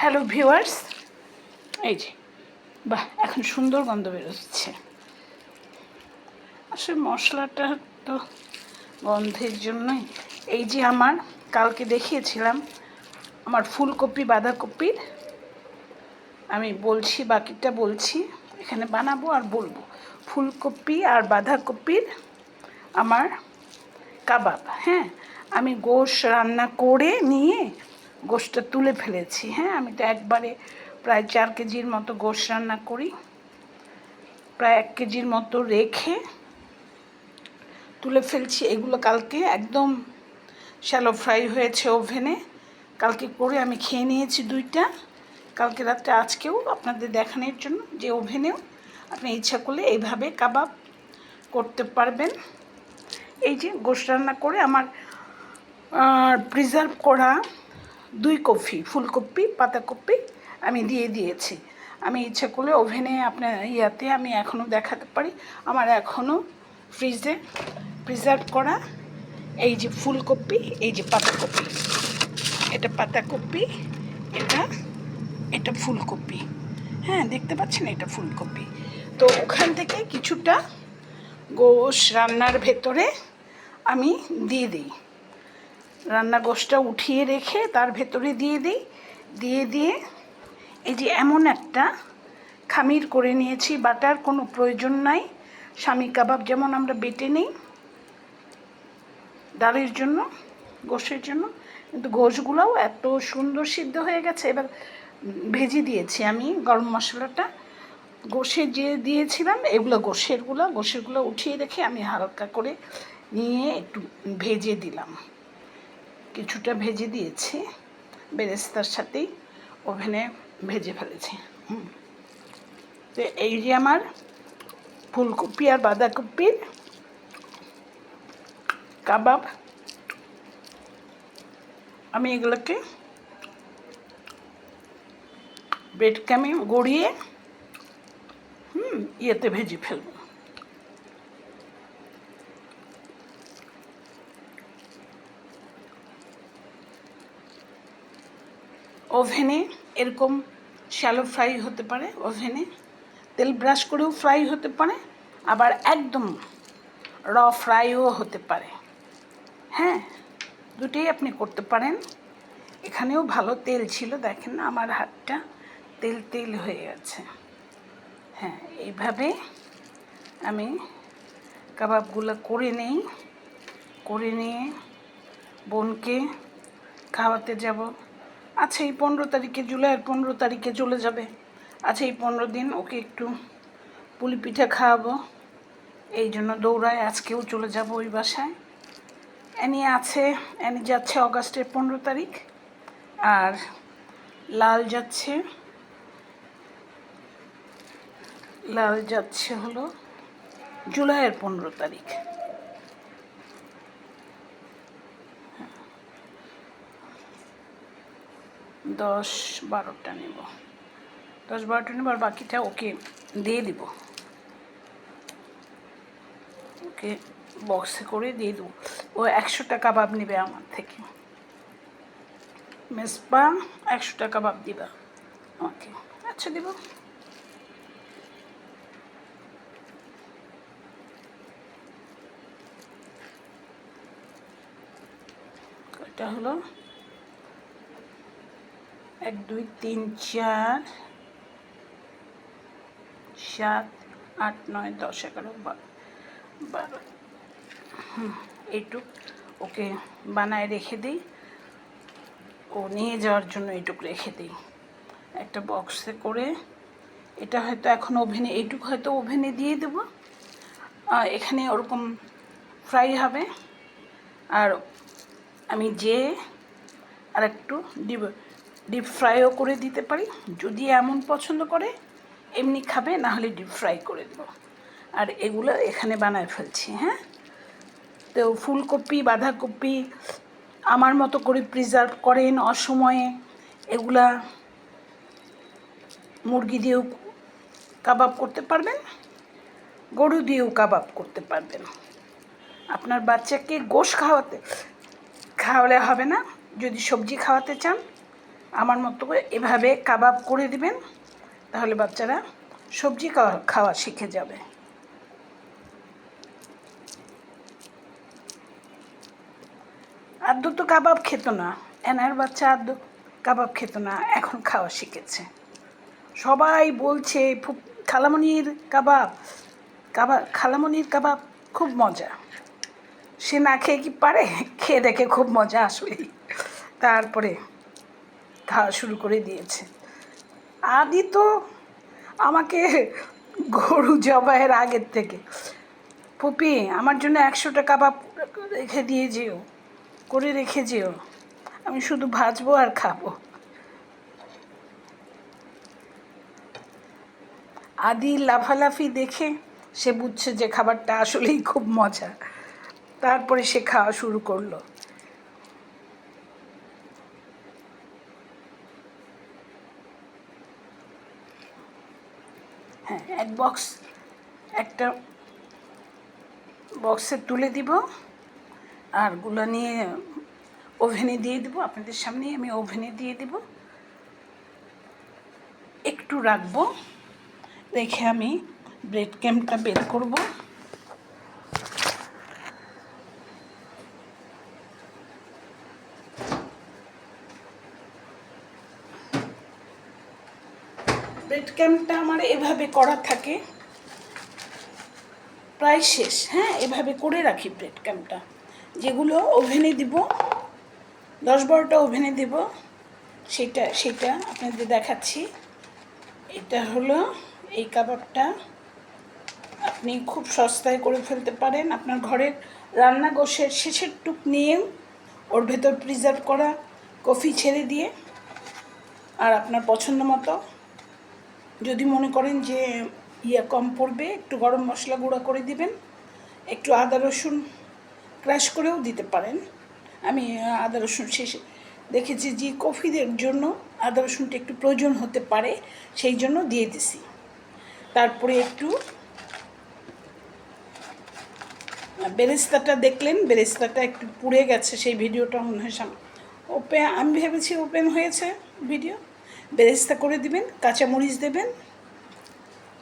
Hello viewers এই যে, বাহ, এখন সুন্দর গন্ধ বেরোচ্ছে। আসলে মশলাটা তো গন্ধের জন্যই। এই যে আমার, কালকে দেখিয়েছিলাম আমার ফুলকপি, বাঁধাকপির। আমি বলছি, বাকিটা বলছি, এখানে বানাবো আর বলব। ফুলকপি আর বাঁধাকপির আমার কাবাব হ্যাঁ? আমি গোশ রান্না করে নিয়ে গোশটা তুলে ফেলেছি হ্যাঁ? আমি তো একবারে প্রায় চার কেজির মতো গোশ রান্না করি। প্রায় এক কেজির মতো রেখে তুলে ফেলছি। এগুলো কালকে একদম শ্যালো ফ্রাই হয়েছে ওভেনে। কালকে করে আমি খেয়ে নিয়েছি দুইটা। কালকে রাত্রে আজকেও আপনাদের দেখানোর জন্য যে ওভেনেও আপনি ইচ্ছা করলে এইভাবে কাবাব করতে পারবেন। এই যে গোশ রান্না করে আমার প্রিজার্ভ করা দুই কপি, ফুলকপি, পাতাকপি আমি দিয়ে দিয়েছি। আমি ইচ্ছা করলে ওভেনে আপনার ইয়াতে আমি এখনও দেখাতে পারি। আমার এখনও ফ্রিজে প্রিজার্ভ করা এই যে ফুলকপি, এই যে পাতাকপি। এটা পাতাকপি, এটা এটা ফুলকপি। হ্যাঁ দেখতে পাচ্ছেন এটা ফুলকপি। তো ওখান থেকে কিছুটা গোশ রান্নার ভেতরে আমি দিয়ে দিই। রান্না গোশটা উঠিয়ে রেখে তার ভেতরে দিয়ে দিই। দিয়ে দিয়ে এই যে এমন একটা খামির করে নিয়েছি, বাটার কোনো প্রয়োজন নাই। স্বামী কাবাব যেমন আমরা বেটে নিই, ডালের জন্য, গোশের জন্য, কিন্তু গোশগুলোও এত সুন্দর সিদ্ধ হয়ে গেছে। এবার ভেজে দিয়েছি আমি গরম মশলাটা। গোশে যে দিয়েছিলাম, এগুলো গোশেরগুলো গোশেরগুলো উঠিয়ে রেখে আমি হালকা করে নিয়ে একটু ভেজে দিলাম। কিছুটা ভেজে দিয়েছি। বেরেস্তার সাথেই ওভেনে ভেজে ফেলেছি। হুম। তো এই যে আমার ফুলকপি আর বাঁধাকপির কাবাব, আমি এগুলোকে ব্রেড ক্যামে গড়িয়ে, হুম, ইয়েতে ভেজে ফেলব। ওভেনে এরকম শ্যালো ফ্রাই হতে পারে ওভেনে, তেল ব্রাশ করেও ফ্রাই হতে পারে, আবার একদম র ফ্রাইও হতে পারে। হ্যাঁ দুটোই আপনি করতে পারেন। এখানেও ভালো তেল ছিল, দেখেন না আমার হাতটা তেল তেল হয়ে গেছে। হ্যাঁ এইভাবে আমি কাবাবগুলো করে নেই, করে নিয়ে বোনকে খাওয়াতে যাব। আচ্ছা এই পনেরো তারিখে জুলাইয়ের পনেরো তারিখে চলে যাবে। আচ্ছা এই পনেরো দিন ওকে একটু পুলি পিঠা খাওয়াবো। এই জন্য দৌড়ায় আজকেও চলে যাব ওই বাসায়। অ্যানি আছে অ্যানি যাচ্ছে অগাস্টের পনেরো তারিখ। আর লাল যাচ্ছে লাল যাচ্ছে হলো জুলাইয়ের পনেরো তারিখ। দশ বারোটা নেব। দশ বারোটা নেব আর বাকিটা ওকে দিয়ে দিব। ওকে বক্সে করে দিয়ে দেবো। ও একশো টাকা কাবাব নেবে আমার থেকে। মেসপা একশো টাকা কাবাব দিবা আমাকে। আচ্ছা দিব। এটা হলো এক, দুই, তিন, চার, সাত, আট, নয়, দশ, এগারো বারো। এইটুক ওকে বানায় রেখে দিই। ও নিয়ে যাওয়ার জন্য এইটুক রেখে দিই। একটা বক্সে করে এটা হয়তো এখন ওভেনে, এইটুক হয়তো ওভেনে দিয়ে দেবো। এখানে ওরকম ফ্রাই হবে। আর আমি যে, আর একটু দিব। ডিপ ফ্রাইও করে দিতে পারি। যদি এমন পছন্দ করে, এমনি খাবে, না হলে ডিপ ফ্রাই করে দেবো। আর এগুলো এখানে বানায় ফেলছি হ্যাঁ? তো ফুলকপি, বাঁধাকপি, আমার মতো করে প্রিজার্ভ করেন অসময়ে। এগুলা মুরগি দিয়েও কাবাব করতে পারবেন, গরু দিয়েও কাবাব করতে পারবেন। আপনার বাচ্চাকে গোশ খাওয়াতে, খাওয়ালে হবে না। যদি সবজি খাওয়াতে চান আমার মতো করে এভাবে কাবাব করে দিবেন, তাহলে বাচ্চারা সবজি খাওয়া খাওয়া শিখে যাবে। আদ্য তো কাবাব খেত না, এনার বাচ্চা আদ্য কাবাব খেত না, এখন খাওয়া শিখেছে। সবাই বলছে খালামণির কাবাব কাবাব খালামণির কাবাব খুব মজা। সে না খেয়ে কি পারে? খেয়ে দেখে খুব মজা আসলেই। তারপরে খাওয়া শুরু করে দিয়েছে। আদি তো আমাকে গরু জবাইয়ের আগের থেকে, পুপি, আমার জন্য একশো টাকা কাবাব রেখে দিয়ে যেও, করে রেখে যেও, আমি শুধু ভাজবো আর খাব। আদি লাফালাফি দেখে সে বুঝছে যে খাবারটা আসলেই খুব মজা তারপরে সে খাওয়া শুরু করল। হ্যাঁ এক বক্স একটা বক্সে তুলে দিব আরগুলো নিয়ে ওভেনে দিয়ে দিব। আপনাদের সামনে আমি ওভেনে দিয়ে দিব। একটু রাখব রেখে আমি ব্রেড ক্যাম্পটা বের করব। ব্রেড ক্যাম্পটা আমার এভাবে করা থাকে। প্রায় শেষ হ্যাঁ এভাবে করে রাখি ব্রেড ক্যাম্পটা। যেগুলো ওভেনে দিব, দশ বারোটা ওভেনে দেব, সেটা সেটা আপনাদের দেখাচ্ছি। এটা হলো এই কাবাবটা। আপনি খুব সস্তায় করে ফেলতে পারেন। আপনার ঘরের রান্না গোশের শেষের টুক নিয়ে ওর ভেতর প্রিজার্ভ করা কফি ছেড়ে দিয়ে আর আপনার পছন্দ মতো যদি মনে করেন যে ইয়া কম পড়বে, একটু গরম মশলা গুঁড়া করে দিবেন, একটু আদা রসুন ক্রাশ করেও দিতে পারেন। আমি আদা রসুন শেষে, দেখেছি যে কফিদের জন্য আদা রসুনটা একটু প্রয়োজন হতে পারে, সেই জন্য দিয়ে দিছি। তারপরে একটু বেরেস্তাটা দেখলেন, বেরেস্তাটা একটু পুড়ে গেছে, সেই ভিডিওটা মনে হয় ওপেন আমি ভেবেছি ওপেন হয়েছে ভিডিও। বেরেস্তা করে দিবেন, কাঁচামরিচ দেবেন।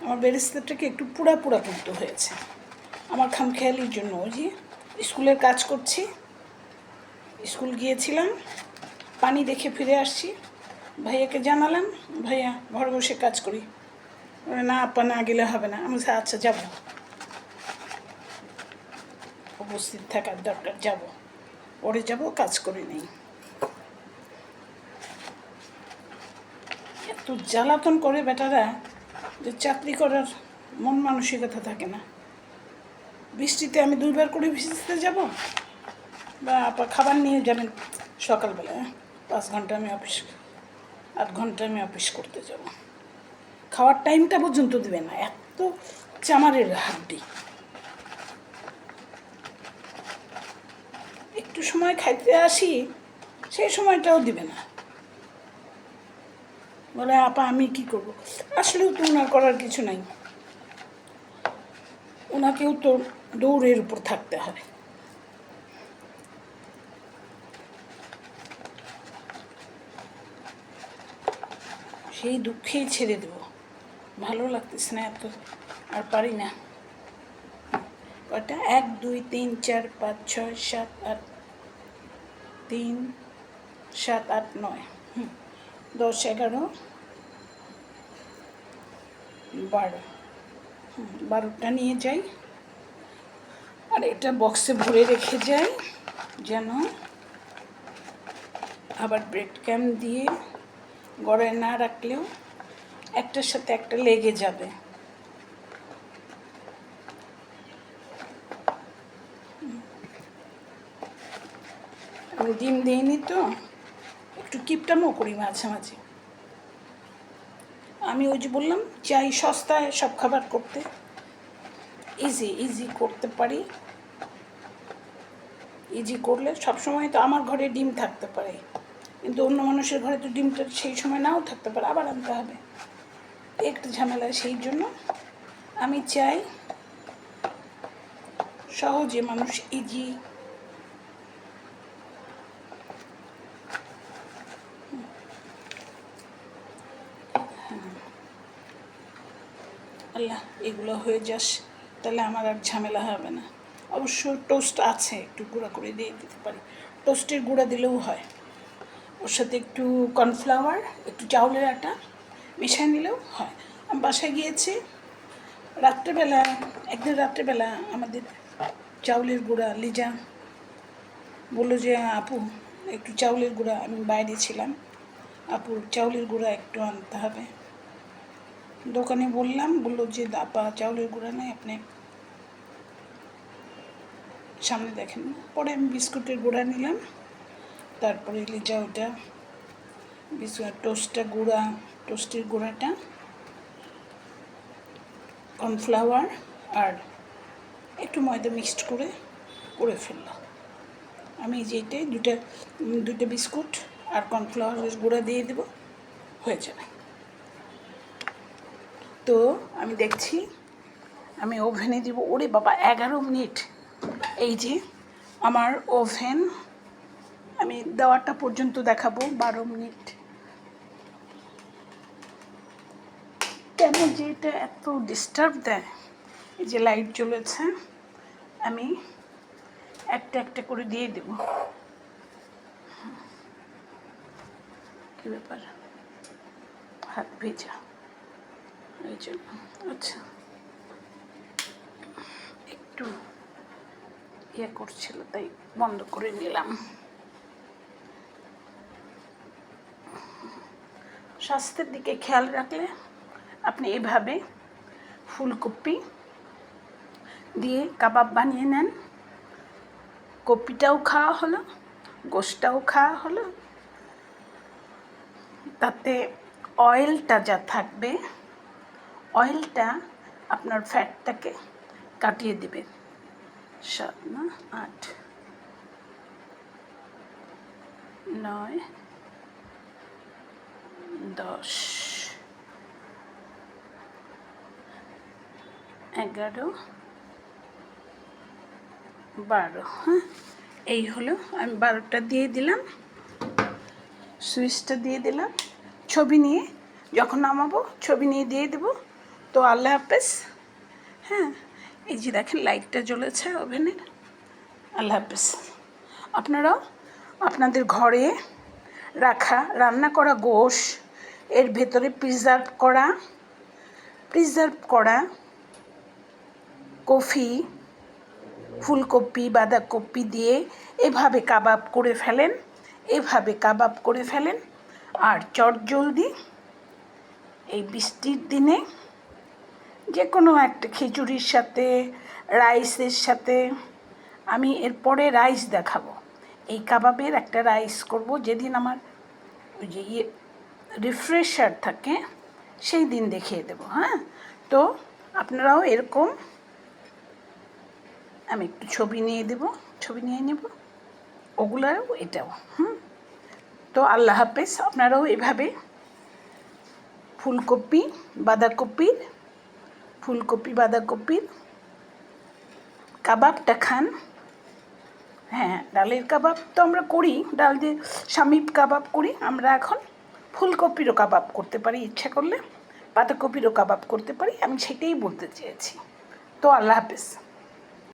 আমার বেরেস্তাটাকে একটু পুড়া পুড়া কিন্তু হয়েছে। আমার খামখেয়ালির জন্য ওই যে স্কুলের কাজ করছি। স্কুল গিয়েছিলাম, পানি দেখে ফিরে আসছি। ভাইয়াকে জানালাম, ভাইয়া, ঘর বসে কাজ করি। না আপা, না গেলে হবে না। আমি আচ্ছা যাব। উপস্থিত থাকার দরকার, যাব। পরে যাব, কাজ করে নেই। এত জ্বালাতন করে বেটারা যে চাকরি করার মন মানসিকতা থাকে না। বৃষ্টিতে আমি দুইবার করে ভিজতে যাব বা আপা খাবার নিয়ে যাবেন সকালবেলা হ্যাঁ? পাঁচ ঘণ্টা আমি অফিস, আট ঘণ্টা আমি অফিস করতে যাব। খাওয়ার টাইমটা পর্যন্ত দেবে না, এত চামারের হাড্ডি। একটু সময় খাইতে আসি, সেই সময়টাও দিবে না। বলে, আপা, আমি কি করব? আসলেও তো ওনার করার কিছু নাই। ওনাকেও তো দৌড়ের উপর থাকতে হবে। সেই দুঃখেই ছেড়ে দেব। ভালো লাগতেছে না এত, আর পারি না। কটা এক, দুই, তিন, চার, পাঁচ, ছয়, সাত, আট, তিন, সাত, আট, নয়। দশ এগারো। বারো। বারোটা নিয়ে যাই। আর এটা বক্সে ভরে রেখে যাই, যেন আবার ব্রেড ক্যাম দিয়ে গড়ায় না রাখলেও একটার সাথে একটা লেগে যাবে। ডিম দিইনি তো। একটু কিপটামও করি মাঝে মাঝে আমি ওই যে বললাম, চাই সস্তায় সব খাবার করতে। ইজি ইজি করতে পারি। ইজি করলে সব সময় তো আমার ঘরে ডিম থাকতে পারে। কিন্তু অন্য মানুষের ঘরে তো ডিমটা সেই সময় নাও থাকতে পারে, আবার আনতে হবে। একটু ঝামেলা সেই জন্য আমি চাই সহজে মানুষ ইজি আল্লাহ, এগুলো হয়ে যাস, তাহলে আমার আর ঝামেলা হবে না। অবশ্য টোস্ট আছে, একটু গুঁড়া করে দিয়ে দিতে পারি। টোস্টের গুঁড়া দিলেও হয়। ওর সাথে একটু কর্নফ্লাওয়ার একটু চাউলের আটা মিশিয়ে নিলেও হয়। আমি বাসায় গিয়েছি, রাত্রেবেলা, একদিন রাত্রেবেলা আমাদের চাউলের গুঁড়া, লিজা বলল যে, আপু, একটু চাউলের গুঁড়া, আমি বাইরে ছিলাম। আপুর চাউলের গুঁড়া একটু আনতে হবে। দোকানে বললাম, বলল যে আপা চাউলের গুঁড়া নেই, আপনি সামনে দেখেন। পরে আমি বিস্কুটের গুঁড়া নিলাম, তারপরে লিজা ওটা, বিস্কুট, টোস্টটা গুঁড়া, টোস্টের গুঁড়াটা, কর্নফ্লাওয়ার আর একটু ময়দা মিক্সড করে করে ফেললাম। আমি যেটাই দুটা দুটো বিস্কুট আর কর্নফ্লাওয়ারের গুঁড়া দিয়ে দেবো, হয়ে যাবে। তো আমি দেখছি, আমি ওভেনে দিব। ওরে বাবা, এগারো মিনিট। এই যে আমার ওভেন, আমি দেওয়াটা পর্যন্ত দেখাবো, বারো মিনিট। কেন যে এটা এত ডিস্টার্ব দেয়? এই যে লাইট জ্বলেছে, আমি একটা একটা করে দিয়ে দেব। কী ব্যাপার? হাত ভেজা। এই জন্য আচ্ছা। একটু ইয়ে করছিল, তাই বন্ধ করে নিলাম। স্বাস্থ্যের দিকে খেয়াল রাখলে আপনি এভাবে ফুলকপি দিয়ে কাবাব বানিয়ে নেন। কপিটাও খাওয়া হলো, গোশটাও খাওয়া হলো। তাতে অয়েলটা যা থাকবে অয়েলটা আপনার ফ্যাটটাকে কাটিয়ে দেবে। সাত না, আট। নয়, দশ। এগারো। বারো হ্যাঁ? এই হলো, আমি বারোটা দিয়ে দিলাম। সুইচটা দিয়ে দিলাম। ছবি নিয়ে যখন নামাবো, ছবি নিয়ে দিয়ে দেবো। তো আল্লাহ হাফেজ। হ্যাঁ এই যে দেখেন, লাইটটা জ্বলেছে ওভেনের আল্লাহ হাফেজ। আপনারাও আপনাদের ঘরে রাখা, রান্না করা গোশ, এর ভেতরে প্রিজার্ভ করা প্রিজার্ভ করা কফি, ফুলকপি, বাঁধাকপি দিয়ে এভাবে কাবাব করে ফেলেন, এভাবে কাবাব করে ফেলেন। আর চটজলদি এই বৃষ্টির দিনে যে কোনো একটা খিচুড়ির সাথে, রাইসের সাথে, আমি এরপরে রাইস দেখাবো। এই কাবাবের একটা রাইস করব, যেদিন আমার ওই যে ইয়ে রিফ্রেশার থাকে, সেই দিন দেখিয়ে দেবো হ্যাঁ? তো আপনারাও এরকম, আমি একটু ছবি নিয়ে দেব, ছবি নিয়ে নেব, ওগুলাও এটাও, হুম? তো আল্লাহ হাফেজ, আপনারাও এভাবে ফুলকপি, বাঁধাকপির ফুলকপি, বাঁধাকপির কাবাবটা খান হ্যাঁ ডালের কাবাব তো আমরা করি। ডাল দিয়ে স্বামী কাবাব করি। আমরা এখন ফুলকপিরও কাবাব করতে পারি, ইচ্ছা করলে। বাঁধাকপিরও কাবাব করতে পারি। আমি সেটাই বলতে চেয়েছি। তো আল্লাহ হাফেজ।